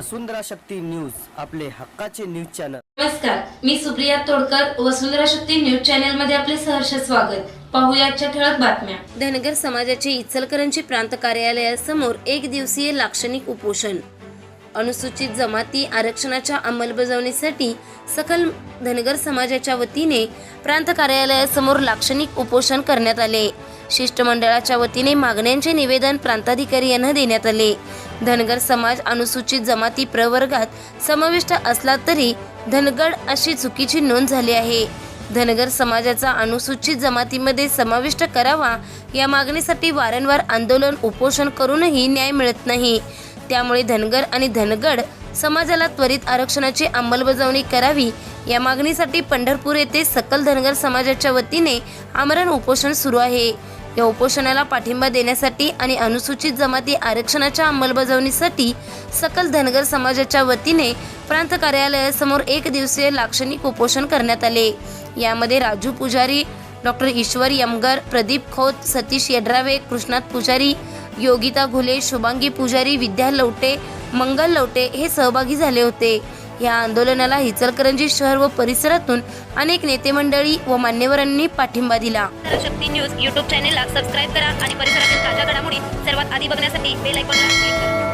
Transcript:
वसुंधरा Shakti news आपले हक्काचे news channel. नमस्कार मी सुप्रिया तोडकर वसुंधरा शक्ती न्यूज चॅनलमध्ये आपले सहर्ष स्वागत. पाहूया आजच्या ठळक बातम्या. धनगर समाजाचे इचलकरंजी प्रांत कार्यालयासमोर एक दिवसीय लाक्षणिक उपोषण. अनुसूचित जमाती आरक्षणाच्या अंमलबजावणीसाठी सकल धनगर समाजाच्या वतीने प्रांत कार्यालयासमोर लाक्षणिक उपोषण करण्यात आले. शिष्टमंडळाच्या वतीने मागण्यांचे निवेदन प्रांताधिकारी यांना देण्यात आले. धनगर समाज अनुसूचित जमाती प्रवर्गात समाविष्ट असला तरी धनगड अशी चुकीची नोंद झाली आहे. धनगर समाजाचा अनुसूचित जमातीमध्ये समाविष्ट करावा या मागणीसाठी वारंवार आंदोलन उपोषण करूनही न्याय मिळत नाही. त्यामुळे धनगर आणि धनगड समाजाला त्वरित आरक्षणाची अंमलबजावणी करावी या मागणीसाठी पंढरपूर येथे सकल धनगर समाजाच्या वतीने आमरण उपोषण सुरू आहे. या उपोषणाला पाठिंबा देण्यासाठी आणि अनुसूचित जमाती आरक्षणाच्या अंमलबजावणीसाठी सकल धनगर समाजाच्या वतीने प्रांत कार्यालयासमोर एक दिवसीय लाक्षणिक उपोषण करण्यात आले. यामध्ये राजू पुजारी डॉक्टर ईश्वर यमगर प्रदीप खोत सतीश यड्रावे कृष्णात पुजारी योगिता घुले शुभांगी पुजारी विद्या लवटे मंगल लवटे हे सहभागी झाले होते. या आंदोलनाला इचलकरंजी शहर व परिसरातून अनेक नेते मंडळी व मान्यवरांनी पाठिंबा दिला. शक्ती न्यूज यूट्यूब चॅनेलला सबस्क्राईब करा आणि परिसरातील ताज्या घडामोडी सर्वात आधी बघण्यासाठी बेल आयकॉनला क्लिक करा.